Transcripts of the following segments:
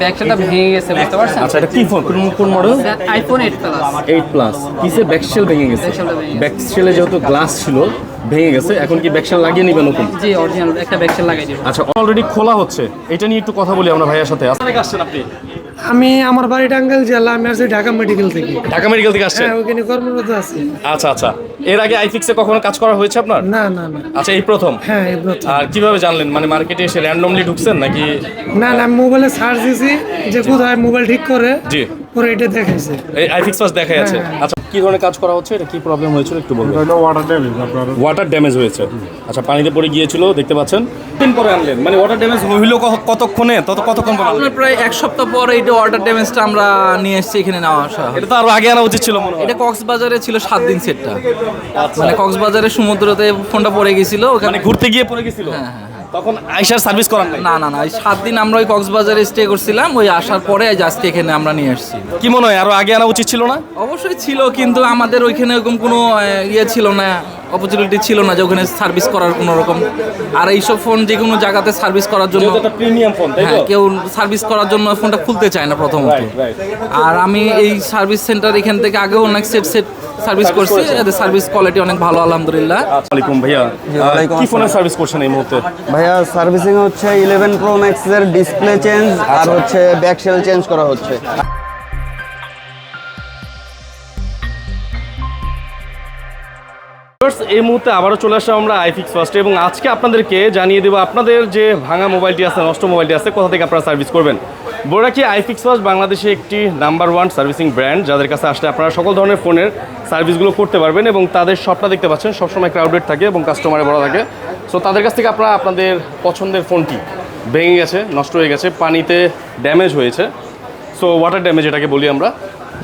ব্যাগটা ভেঙে গেছে বুঝতে পারছেন? আচ্ছা এটা কি ফোন কোন কোন model iPhone eight plus 8 plus কিসের ব্যাকশেল ভেঙে গেছে? ব্যাকশেলে যেহেতু গ্লাস ছিল ভেঙে গেছে এখন কি ব্যাকশেল লাগিয়ে নিবে নতুন? জি অরিজিনাল একটা ব্যাকশেল লাগাই দিব। আচ্ছা অলরেডি খোলা হচ্ছে। এটা নিয়ে একটু কথা বলি আমরা ভাইয়ার সাথে। আসলে আসছেন আপনি? আমি আমার বাড়ি টাঙ্গাইল জেলা আমি আসছি ঢাকা মেডিকেল থেকে। ঢাকা মেডিকেল থেকে আসছেন? হ্যাঁ ওখানে কর্মরত আছি। আচ্ছা আচ্ছা। এর আগে আইফিক্সে কখনো কাজ করা হয়েছে আপনার? না না না। আচ্ছা এই প্রথম? হ্যাঁ এই প্রথম। আর কীভাবে জানলেন? মানে মার্কেটে এসে র্যান্ডমলি ঢুকছেন নাকি? না না মোবাইলে সার্চ দিছি যে কোথায় মোবাইল ঠিক করে। জি। পরে এটা দেখাইছে। এই আইফিক্স পাস দেখা যাচ্ছে হ্যাঁ। আচ্ছা কি ধরনের কাজ করা হচ্ছে? এটা কি প্রবলেম হয়েছিল একটু বলবেন? এটা ওয়াটার ড্যামেজ আপনার। ওয়াটার ড্যামেজ হয়েছে। আচ্ছা পানিতে পড়ে গিয়েছিল দেখতে পাচ্ছেন। দিন পরে আনলেন। মানে ওয়াটার ড্যামেজ হইল কতক্ষণে? তত কতক্ষণ পর আনলেন? প্রায় এক সপ্তাহ পর এইটা অর্ডার ড্যামেজটা আমরা নিয়ে এসেছি এখানে নেওয়া আসা এটা তো আরও আগে আনা উচিত ছিল মনে হয়। এটা কক্সবাজারে ছিল সাত দিন সেটটা মানে কক্সবাজারে সমুদ্রতে ফোনটা পড়ে গেছিল ওখানে মানে ঘুরতে গিয়ে পড়ে গেছিল তখন আইসার সার্ভিস করার নাই? না না না এই সাত দিন আমরা ওই কক্সবাজারে স্টে করছিলাম ওই আসার পরে আজ আজকে এখানে আমরা নিয়ে আসছি। কি মনে হয় আরও আগে আনা উচিত ছিল না? অবশ্যই ছিল কিন্তু আমাদের ওইখানে ওরকম কোনো আহ, ইয়ে ছিল না অপরচুনিটি ছিল না যে ওখানে সার্ভিস করার কোনো রকম। আর এইসব ফোন যে কোনো জায়গাতে সার্ভিস করার জন্য যেহেতু একটা প্রিমিয়াম ফোন তাই হ্যাঁ কেউ সার্ভিস করার জন্য ফোনটা খুলতে চায় না প্রথমত। Right, right. আর আমি এই সার্ভিস সেন্টার এখান থেকে আগেও অনেক সেট সেট সার্ভিস করছি এদের সার্ভিস কোয়ালিটি অনেক ভালো আলহামদুলিল্লাহ। আসসালামু আলাইকুম ভাইয়া কি ফোনের সার্ভিস করছেন এই মুহূর্তে? ভাইয়া সার্ভিসিং হচ্ছে ইলেভেন প্রো ম্যাক্সের ডিসপ্লে চেঞ্জ আর হচ্ছে ব্যাক সেল চেঞ্জ করা হচ্ছে। এই মুহূর্তে আবারও চলে আসলাম আমরা আইফিক্স ফার্স্টে এবং আজকে আপনাদেরকে জানিয়ে দেবো আপনাদের যে ভাঙা মোবাইলটি আছে নষ্ট মোবাইলটি আছে কোথা থেকে আপনারা সার্ভিস করবেন। বলে রাখি আইফিক্স ওয়াচ বাংলাদেশে একটি নাম্বার ওয়ান সার্ভিসিং ব্র্যান্ড যাদের কাছে আসলে আপনারা সকল ধরনের ফোনের সার্ভিসগুলো করতে পারবেন এবং তাদের শপটা দেখতে পাচ্ছেন, সবসময় ক্রাউডেড থাকে এবং কাস্টমারে বড় থাকে। সো তাদের কাছ থেকে আপনারা আপনাদের পছন্দের ফোনটি ভেঙে গেছে, নষ্ট হয়ে গেছে, পানিতে ড্যামেজ হয়েছে। সো ওয়াটার ড্যামেজ এটাকে বলি আমরা।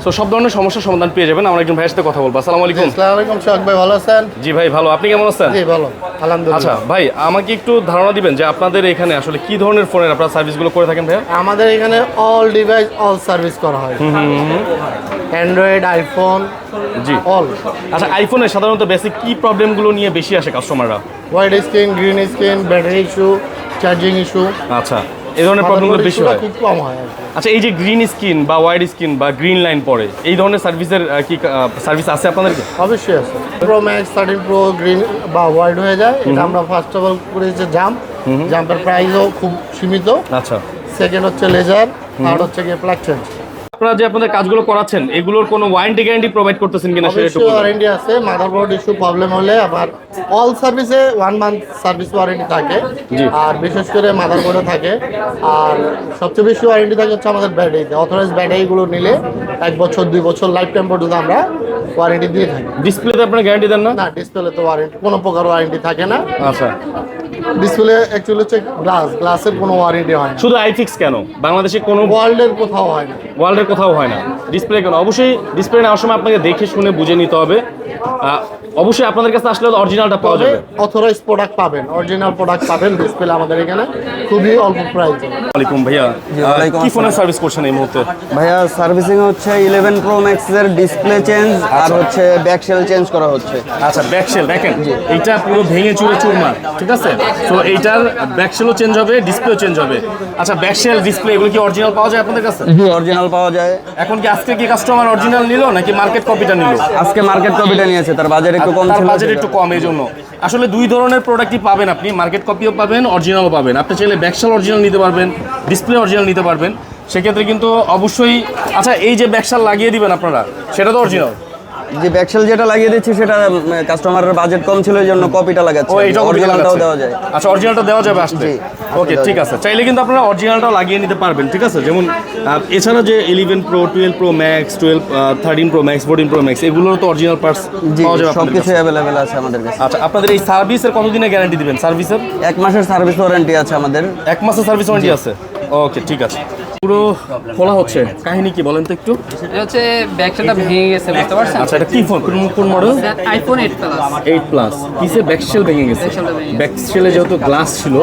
সো সব ধরনের সমস্যার সমাধান পেয়ে যাবেন। আমরা একজন ভাইয়ের সাথে কথা বলব। আসসালামু আলাইকুম। আসসালামু আলাইকুম শাক ভাই ভালো আছেন? জি ভাই ভালো। আপনি কেমন আছেন? জি ভালো। আলহামদুলিল্লাহ। আচ্ছা ভাই আমাকে একটু ধারণা দিবেন যে আপনাদের এখানে আসলে কি ধরনের ফোনের আপনারা সার্ভিসগুলো করে থাকেন ভাই আমাদের এখানে অল ডিভাইস অল সার্ভিস করা হয়। অ্যান্ড্রয়েড আইফোন জি। অল আচ্ছা আইফোনে সাধারণত বেসিক কি প্রবলেমগুলো নিয়ে বেশি আসে কাস্টমাররা white screen green screen battery issue charging issue আচ্ছা। এই ধরনের প্রবলেমগুলো বেশি হয়। খুব কম হয় আচ্ছা এই যে গ্রিন স্কিন বা ওয়াইড স্কিন বা গ্রিন লাইন পড়ে এই ধরনের সার্ভিসের কি সার্ভিস আছে আপনাদেরকে? অবশ্যই আছে। Pro max thirteen pro green বা ওয়াইড হয়ে যায়। এটা আমরা ফার্স্ট অফ অল করেছি জাম্প জাম্পের প্রাইসও খুব সীমিত। আচ্ছা। সেকেন্ড হচ্ছে লেজার থার্ড হচ্ছে গিয়ে প্লাগ চেঞ্জ আপনারা যে আপনাদের কাজগুলো করাচ্ছেন এগুলোর কোনো ওয়ারেন্টি গ্যারান্টি প্রোভাইড করতেছেন কিনা সেটা একটু ওয়ারেন্টি আছে মাদারবোর্ড ইস্যু প্রবলেম হলে আবার অল সার্ভিসে ওয়ান মান্থ সার্ভিস ওয়ারেন্টি থাকে। আর বিশেষ করে মাদারবোর্ডে থাকে। আর সবচেয়ে বেশি ওয়ারেন্টি থাকে হচ্ছে আমাদের ব্যাটারিতে অথরাইজ ব্যাটারিগুলো নিলে এক বছর দুই বছর লাইফ টাইম পর্যন্ত আমরা ওয়ারেন্টি দিয়ে থাকি। ডিসপ্লেতে আপনারা গ্যারান্টি দেন না? না ডিসপ্লে তো ওয়ারেন্টি কোনো প্রকার ওয়ারেন্টি থাকে না। আচ্ছা। ডিসপ্লে অ্যাকচুয়ালি হচ্ছে গ্লাস গ্লাসের কোনো ওয়ারেন্টি হয় না। শুধু আইফিক্স কেন? বাংলাদেশে কোনো ওয়ার্ল্ডের কোথাও হয় না। ওয়ার্ল্ডের কোথাও হয় না। ডিসপ্লে কেন? অবশ্যই ডিসপ্লে নেওয়ার সময় আপনাকে দেখে শুনে বুঝে নিতে হবে। অবশ্যই আপনাদের কাছে আসলে অরিজিনালটা পাওয়া যাবে। অথরাইজ প্রোডাক্ট পাবেন অরিজিনাল প্রোডাক্ট পাবেন ডিসপ্লে আমাদের এখানে খুবই অল্প প্রাইসে ওয়ালাইকুম ভাইয়া। কি ফোনের সার্ভিস করছেন এই মুহূর্তে? ভাইয়া সার্ভিসিং হচ্ছে ইলেভেন প্রো ম্যাক্সের ডিসপ্লে চেঞ্জ আর হচ্ছে ব্যাক সেল চেঞ্জ করা হচ্ছে। আচ্ছা ব্যাকশেল দেখেন এইটা পুরো ভেঙে চুরে চুরমার ঠিক আছে? তো এইটার ব্যাকশেলও চেঞ্জ হবে ডিসপ্লেও চেঞ্জ হবে। আচ্ছা ব্যাকশেল ডিসপ্লে এগুলো কি অরিজিনাল পাওয়া যায় আপনাদের কাছে? জি অরিজিনাল পাওয়া যায়। এখন কি আজকে কি কাস্টমার অরিজিনাল নিল নাকি মার্কেট কপিটা নিল? আজকে মার্কেট কপিটা নিয়েছে তার বাজার একটু কম ছিল বাজেট একটু কম এই জন্য। আসলে দুই ধরনের প্রোডাক্টই পাবেন আপনি। মার্কেট কপিও পাবেন অরিজিনালও পাবেন। আপনি চাইলে ব্যাকশাল অরিজিনাল নিতে পারবেন ডিসপ্লে অরিজিনাল নিতে পারবেন। সেক্ষেত্রে কিন্তু অবশ্যই আচ্ছা এই যে ব্যাকশাল লাগিয়ে দিবেন আপনারা সেটা তো অরিজিনাল যে ব্যাকসেল যেটা লাগিয়ে দিচ্ছি সেটা কাস্টমারের বাজেট কম ছিল এই জন্য কপিটা লাগাচ্ছে অরিজিনালটাও দেওয়া যায়। আচ্ছা অরিজিনালটা দেওয়া যাবে আসলে ওকে ঠিক আছে। চাইলে কিন্তু আপনারা অরিজিনালটাও লাগিয়ে নিতে পারবেন ঠিক আছে? যেমন এছাড়া যে eleven pro twelve pro max twelve thirteen pro max fourteen pro max এগুলোরও তো অরিজিনাল পার্টস পাওয়া যাবে সব কিছু কাছে। অ্যাভেলেবেল আছে আমাদের কাছে। আচ্ছা আপনাদের এই সার্ভিসের কতদিনের গ্যারান্টি দিবেন? সার্ভিসের এক মাসের সার্ভিস ওয়ারেন্টি আছে আমাদের। এক মাসের সার্ভিস ওয়ারেন্টি আছে? ওকে ঠিক আছে। পুরো খোলা হচ্ছে। কাহিনী কি বলেন তো একটু? এটা হচ্ছে ব্যাগসেলটা ভেঙে গেছে বুঝতে পারছেন? আচ্ছা এটা কি ফোন কোন কোন model iPhone eight plus eight plus কিসে? ব্যাকশেল ভেঙে গেছে। ব্যাকশেলে যেহেতু গ্লাস ছিল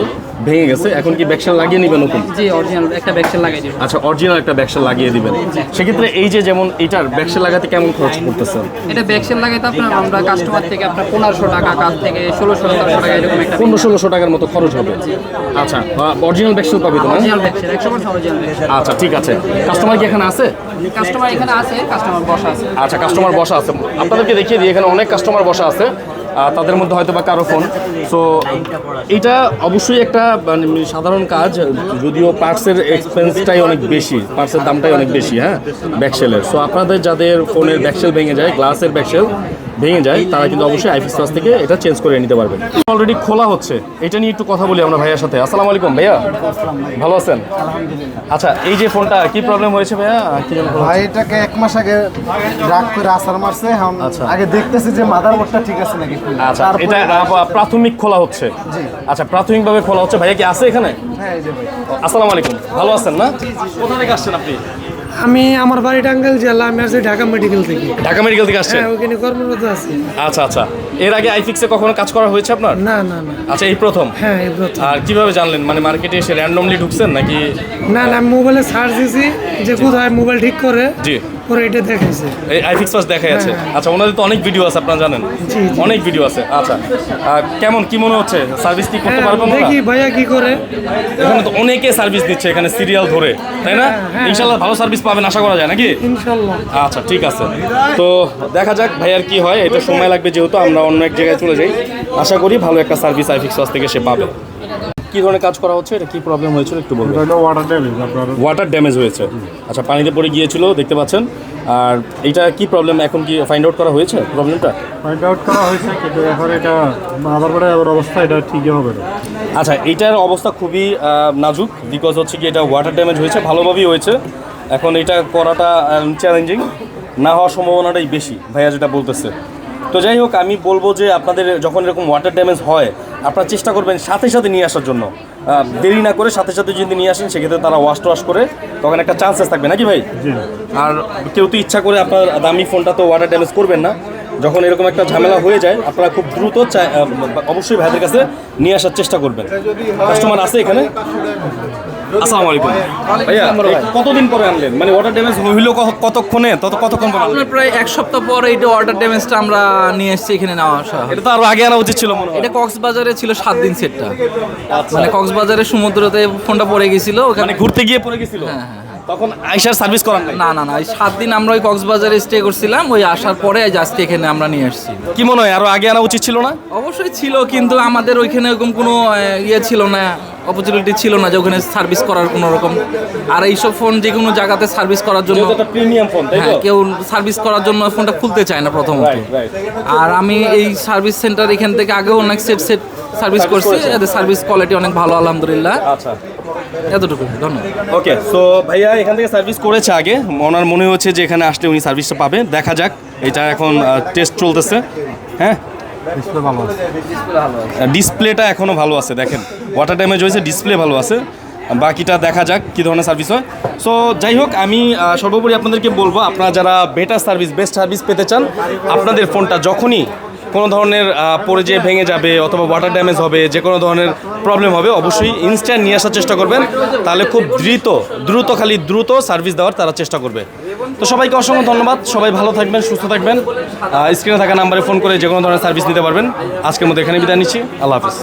ভেঙে গেছে এখন কি ব্যাকশেল লাগিয়ে নিবে নতুন? জি অরিজিনাল একটা ব্যাগসেল লাগাই দিব আচ্ছা অরিজিনাল একটা ব্যাকশেল লাগিয়ে দিবেন। সেক্ষেত্রে এই যে যেমন এইটার ব্যাকশেল লাগাতে কেমন খরচ করতেছে এটা ব্যাগসেল লাগাইতে আপনার আমরা কাস্টমার থেকে আপনার পনেরোশো টাকা কাছ থেকে ষোলোশো সতেরোশো টাকা এরকম একটা পনেরো ষোলোশো টাকার মতো খরচ হবে। আচ্ছা অরিজিনাল ব্যাকশেল পাবে তো অরিজিনাল ব্যাগসেল একশো অরিজিনাল ব্যাগসেল আচ্ছা ঠিক আছে। কাস্টমার কি এখানে আছে? কাস্টমার এখানে আছে কাস্টমার বসা আছে। আচ্ছা কাস্টমার বসা আছে। আপনাদেরকে দেখিয়ে দিই এখানে অনেক কাস্টমার বসা আছে। তাদের মধ্যে হয়তো বা কারও ফোন। সো এটা অবশ্যই একটা মানে সাধারণ কাজ যদিও পার্টসের এক্সপেন্সটাই অনেক বেশি পার্টসের দামটাই অনেক বেশি হ্যাঁ ব্যাকসেলের। সো আপনাদের যাদের ফোনের ব্যাকসেল ভেঙে যায় গ্লাসের ব্যাকসেল ভেঙে যায় তারা কিন্তু অবশ্যই আইফিক্স প্লাস থেকে এটা চেঞ্জ করে নিতে পারবেন। অলরেডি খোলা হচ্ছে এটা নিয়ে একটু কথা বলি আমরা ভাইয়ার সাথে। আসসালামু আলাইকুম ভাইয়া। ভালো আছেন? আচ্ছা এই যে ফোনটা কি প্রবলেম হয়েছে ভাইয়া? কি ভাই এটাকে এক মাস আগে রাগ করে আসার মারছে আচ্ছা। আগে দেখতেছি যে মাদারবোর্ডটা ঠিক আছে নাকি। আচ্ছা এটা প্রাথমিক খোলা হচ্ছে। আচ্ছা প্রাথমিকভাবে খোলা হচ্ছে। ভাইয়া কি আছে এখানে? হ্যাঁ এই যে ভাই। আসসালামু আলাইকুম। ভালো আছেন না? কোথা থেকে আসছেন আপনি? আমি আমার বাড়ি টাঙ্গাইল জেলা আমি আসছি ঢাকা মেডিকেল থেকে। ঢাকা মেডিকেল থেকে আসছেন? হ্যাঁ ওখানে কর্মরত আছি। আচ্ছা আচ্ছা। এর আগে আইফিক্সে কখনো কাজ করা হয়েছে আপনার? না না না। আচ্ছা এই প্রথম? হ্যাঁ এই প্রথম। আর কীভাবে জানলেন? মানে মার্কেটে এসে র্যান্ডমলি ঢুকছেন নাকি? না না মোবাইলে সার্চ দিছি যে কোথায় মোবাইল ঠিক করে জি। পরে এটা দেখাইছে। এই আইফিক্স পাস দেখা যাচ্ছে আচ্ছা ওনাদের তো অনেক ভিডিও আছে আপনারা জানেন। জি। অনেক ভিডিও আছে। আচ্ছা আর কেমন কি মনে হচ্ছে? সার্ভিস কি করতে হ্যাঁ পারবেন দেখি ভাইয়া কি করে। এখানে তো অনেকে সার্ভিস দিচ্ছে এখানে সিরিয়াল ধরে তাই না? হ্যাঁ। ইনশাল্লাহ ভালো সার্ভিস পাবেন আশা করা যায় নাকি? ইনশাল্লাহ। আচ্ছা ঠিক আছে। তো দেখা যাক ভাইয়ার কি হয় এটা সময় লাগবে যেহেতু আমরা অন্য এক জায়গায় চলে যাই। আশা করি ভালো একটা সার্ভিস আইফিক্স থেকে সে পাবে। কি ধরনের কাজ করা হচ্ছে? এটা কি প্রবলেম হয়েছিল? একটু বলবেন। ওয়াটার ড্যামেজ আপনার ওয়াটার ড্যামেজ হয়েছে। আচ্ছা পানিতে পড়ে গিয়েছিল দেখতে পাচ্ছেন। আর এটা কি প্রবলেম এখন কি ফাইন্ড আউট করা হয়েছে প্রবলেমটা ফাইন্ড আউট করা হয়েছে কিন্তু এখন এটা মাদারবোর্ডের এবার অবস্থা এটা ঠিকই হবে না। আচ্ছা এইটার অবস্থা খুবই নাজুক বিকজ হচ্ছে কি এটা ওয়াটার ড্যামেজ হয়েছে ভালোভাবেই হয়েছে। এখন এটা করাটা চ্যালেঞ্জিং না হওয়ার সম্ভাবনাটাই বেশি ভাইয়া যেটা বলতেছে। তো যাই হোক আমি বলব যে আপনাদের যখন এরকম ওয়াটার ড্যামেজ হয় আপনারা চেষ্টা করবেন সাথে সাথে নিয়ে আসার জন্য। দেরি না করে সাথে সাথে যদি নিয়ে আসেন সেক্ষেত্রে তারা ওয়াশ টোয়াশ করে তখন একটা চান্সেস থাকবে। নাকি ভাই? আর কেউ তো ইচ্ছা করে আপনার দামি ফোনটা তো ওয়াটার ড্যামেজ করবেন না। যখন এরকম একটা ঝামেলা হয়ে যায় আপনারা খুব দ্রুত অবশ্যই ভাইদের কাছে নিয়ে আসার চেষ্টা করবেন। কাস্টমার আছে এখানে? আসসালামু আলাইকুম। ভাইয়া কতদিন পরে আনলেন? মানে ওয়াটার ড্যামেজ হইল কতক্ষণে? তত কতক্ষণ পরে আপনার প্রায় এক সপ্তাহ পর এইটা অর্ডার ড্যামেজটা আমরা নিয়ে এসেছি এখানে নেওয়া আসা এটা তো আরও আগে আনা উচিত ছিল মনে হয়। এটা কক্সবাজারে ছিল সাত দিন সেটটা। মানে কক্সবাজারে সমুদ্রতে ফোনটা পড়ে গেছিল মানে ওখানে ঘুরতে গিয়ে পড়ে গেছিল? তখন আইসার সার্ভিস করার নাই? না না না এই সাত দিন আমরা ওই কক্সবাজারে স্টে করছিলাম ওই আসার পরে আজ আজকে এখানে আমরা নিয়ে আসছি কি মনে হয় আরও আগে আনা উচিত ছিল না? অবশ্যই ছিল কিন্তু আমাদের ওইখানে এরকম কোনো ইয়ে ছিল না। অপরচুনিটি ছিল না যে ওখানে সার্ভিস করার কোনো রকম আর এইসব ফোন যে কোনো জায়গাতে সার্ভিস করার জন্য প্রিমিয়াম ফোন হ্যাঁ কেউ সার্ভিস করার জন্য ফোনটা খুলতে চায় না প্রথমত। আর আমি এই সার্ভিস সেন্টার এখান থেকে আগেও অনেক সেট সেট সার্ভিস করছি। এদের সার্ভিস কোয়ালিটি অনেক ভালো আলহামদুলিল্লাহ। আচ্ছা। এতটুকু ধন্যবাদ। ওকে সো ভাইয়া এখান থেকে সার্ভিস করেছে আগে। ওনার মনে হচ্ছে যে এখানে আসলে উনি সার্ভিসটা পাবে। দেখা যাক এটা এখন টেস্ট চলতেছে। হ্যাঁ? ডিসপ্লেটা এখনও ভালো আছে দেখেন। ওয়াটার ড্যামেজ হয়েছে ডিসপ্লে ভালো আছে। বাকিটা দেখা যাক কী ধরনের সার্ভিস হয়। সো যাই হোক আমি সর্বোপরি আপনাদেরকে বলব আপনারা যারা বেটার সার্ভিস বেস্ট সার্ভিস পেতে চান আপনাদের ফোনটা যখনই কোনো ধরনের পড়ে যেয়ে ভেঙে যাবে অথবা ওয়াটার ড্যামেজ হবে যে কোনো ধরনের প্রবলেম হবে অবশ্যই ইনস্ট্যান্ট নিয়ে আসার চেষ্টা করবেন। তাহলে খুব দ্রুত দ্রুত খালি দ্রুত সার্ভিস দেওয়ার তারা চেষ্টা করবে। তো সবাইকে অসংখ্য ধন্যবাদ। সবাই ভালো থাকবেন, সুস্থ থাকবেন। স্ক্রিনে থাকা নাম্বারে ফোন করে যে কোনো ধরনের সার্ভিস নিতে পারবেন। আজকের মধ্যে এখানে বিদায় নিচ্ছি। আল্লাহ হাফিজ।